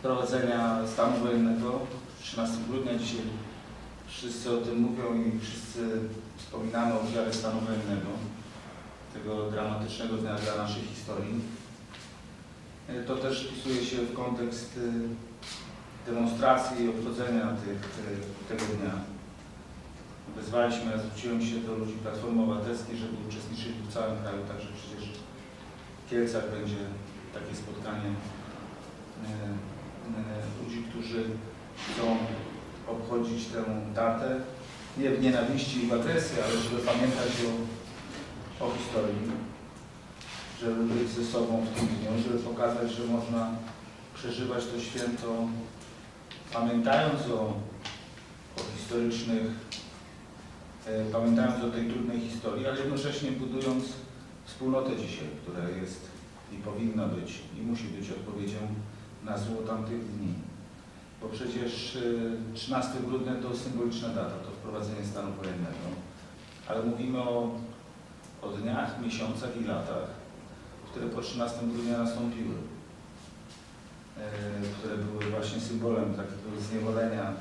rocznicy wprowadzenia stanu wojennego 13 grudnia. Dzisiaj wszyscy o tym mówią i wszyscy wspominamy ofiary stanu wojennego, tego dramatycznego dnia dla naszej historii. To też wpisuje się w kontekst y, demonstracji i obchodzenia tych, y, tego dnia. Wezwaliśmy, ja zwróciłem się do ludzi Platformy Obywatelskiej, żeby uczestniczyli w całym kraju, także przecież w Kielcach będzie takie spotkanie ludzi, którzy chcą obchodzić tę datę, nie w nienawiści i w agresji, ale żeby pamiętać o, o historii, żeby być ze sobą w tym dniu, żeby pokazać, że można przeżywać to święto pamiętając o, o historycznych, e, pamiętając o tej trudnej historii, ale jednocześnie budując wspólnotę dzisiaj, która jest i powinna być i musi być odpowiedzią na zło tamtych dni. Bo przecież e, 13 grudnia to symboliczna data, to wprowadzenie stanu wojennego, ale mówimy o, o dniach, miesiącach i latach, które po 13 grudnia nastąpiły, e, które były właśnie symbolem takiego zniewolenia,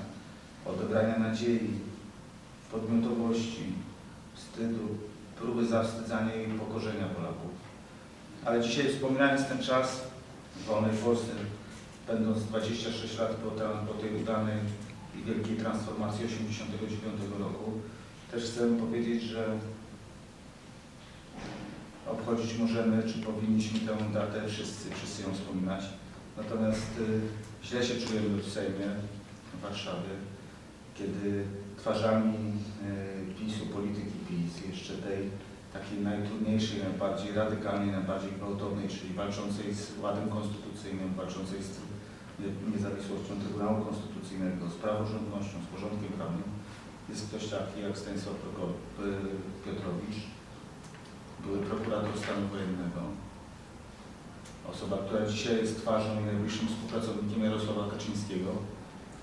odebrania nadziei, podmiotowości, wstydu, próby zawstydzania i pokorzenia Polaków. Ale dzisiaj wspominając ten czas wolnej Polsce, będąc 26 lat po, tra- po tej udanej i wielkiej transformacji 1989 roku, też chcę powiedzieć, że obchodzić możemy, czy powinniśmy tę datę wszyscy, wszyscy ją wspominać. Natomiast y, źle się czujemy w Sejmie w Warszawie, kiedy twarzami y, PiSu, polityki PiS, jeszcze tej takiej najtrudniejszej, najbardziej radykalnej, najbardziej gwałtownej, czyli walczącej z ładem konstytucyjnym, walczącej z niezawisłością Trybunału Konstytucyjnego, z praworządnością, z porządkiem prawnym, jest ktoś taki jak Stanisław Piotrowicz, były prokurator stanu wojennego, osoba, która dzisiaj jest twarzą i najbliższym współpracownikiem Jarosława Kaczyńskiego,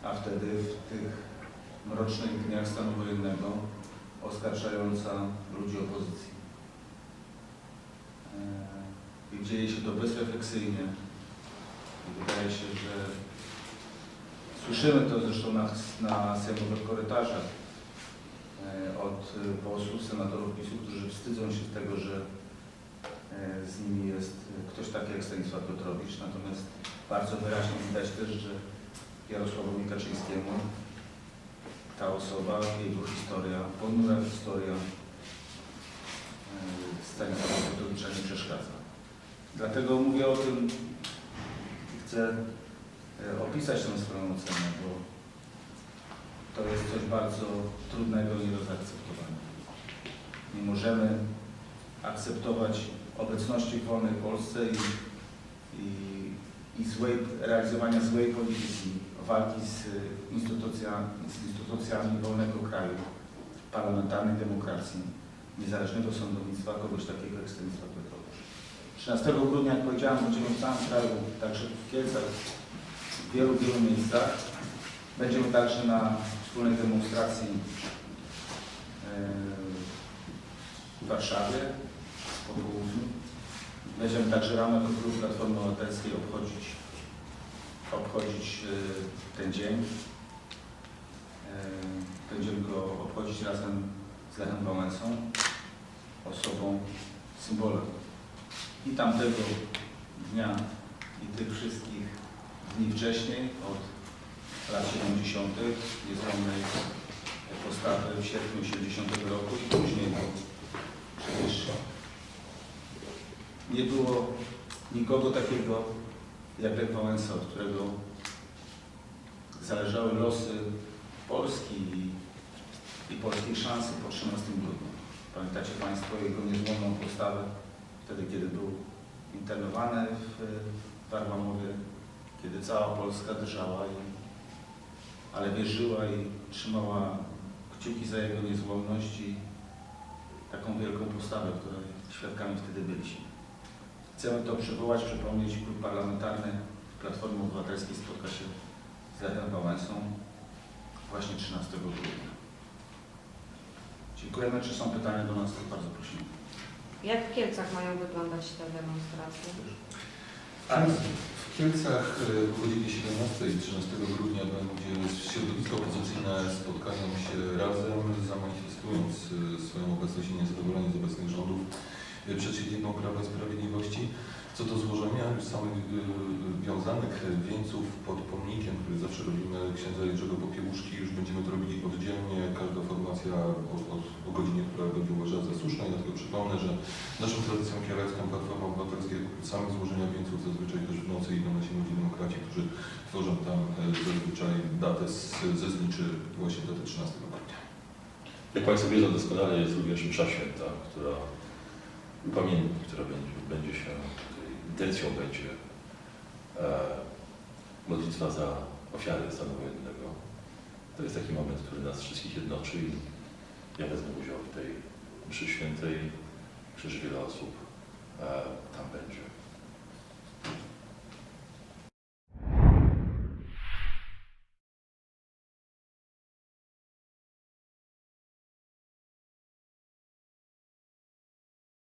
a wtedy w tych mrocznych dniach stanu wojennego oskarżająca ludzi opozycji. Eee, I dzieje się to bezrefleksyjnie. Wydaje się, że słyszymy to zresztą na, na sejmowych korytarzach e, od e, posłów, senatorów PiSu, którzy wstydzą się tego, że e, z nimi jest ktoś taki jak Stanisław Piotrowicz. Natomiast bardzo wyraźnie widać też, że Jarosławowi Kaczyńskiemu ta osoba, jego historia, ponura historia Stanisława Piotrowicza nie przeszkadza. Dlatego mówię o tym, chcę e, opisać tę swoją ocenę, bo to jest coś bardzo trudnego i nie do zaakceptowania. Nie możemy akceptować obecności w wolnej Polsce i, i, i złej, realizowania złej polityki, walki z, instytucja, z instytucjami wolnego kraju, parlamentarnej demokracji, niezależnego sądownictwa kogoś takiego jak Stanisław Piotrowicz. 13 grudnia, jak powiedziałem, będziemy w całym kraju, także w Kielcach, w wielu, wielu miejscach. Będziemy także na wspólnej demonstracji e, w Warszawie po południu. Będziemy także rano jako klub Platformy Obywatelskiej obchodzić, obchodzić e, ten dzień. E, Będziemy go obchodzić razem z Lechem Wałęsą, osobą, symbolem i tamtego dnia i tych wszystkich dni wcześniej, od lat 70. niezłomnej postawy w sierpniu 70 roku i później, bo przecież nie było nikogo takiego jak Lech Wałęsa, od którego zależały losy Polski i, i polskiej szansy po 13 grudnia. Pamiętacie Państwo jego niezłomną postawę wtedy, kiedy był internowany w, Arłamowie, kiedy cała Polska drżała, i, ale wierzyła i trzymała kciuki za jego niezłomność i taką wielką postawę, której świadkami wtedy byliśmy. Chcemy to przywołać, przypomnieć. Klub Parlamentarny Platformy Obywatelskiej spotka się z Lechem Wałęsą właśnie 13 grudnia. Dziękujemy. Czy są pytania do nas? To bardzo prosimy. Jak w Kielcach mają wyglądać te demonstracje? W Kielcach o godzinie 17 i 13 grudnia będzie środowisko opozycyjne spotkają się razem, zamanifestując e, swoją obecność i niezadowolenie z obecnych rządów przed siedzibą Prawa i Sprawiedliwości. Co do złożenia już samych e, wiązanek wieńców pod pomnikiem, który zawsze robimy księdza Jerzego Popiełuszki, już będziemy to robili oddzielnie. Każda formacja o, o, o godzinie, która będzie uważała za słuszną. I dlatego przypomnę, że naszą tradycją kielecką Platforma Obywatelska od samych złożenia wieńców zazwyczaj też w nocy idą nasi młodzi demokraci, którzy tworzą tam e, zazwyczaj datę, z- zezniczy właśnie datę 13 grudnia. Jak Państwo wiedzą doskonale, jest również msza święta, która upamiętni, która będzie, będzie się, intencją będzie e, modlitwa za ofiary stanu wojennego. To jest taki moment, który nas wszystkich jednoczy i ja wezmę udział w tej mszy świętej. Że wiele osób e, tam będzie.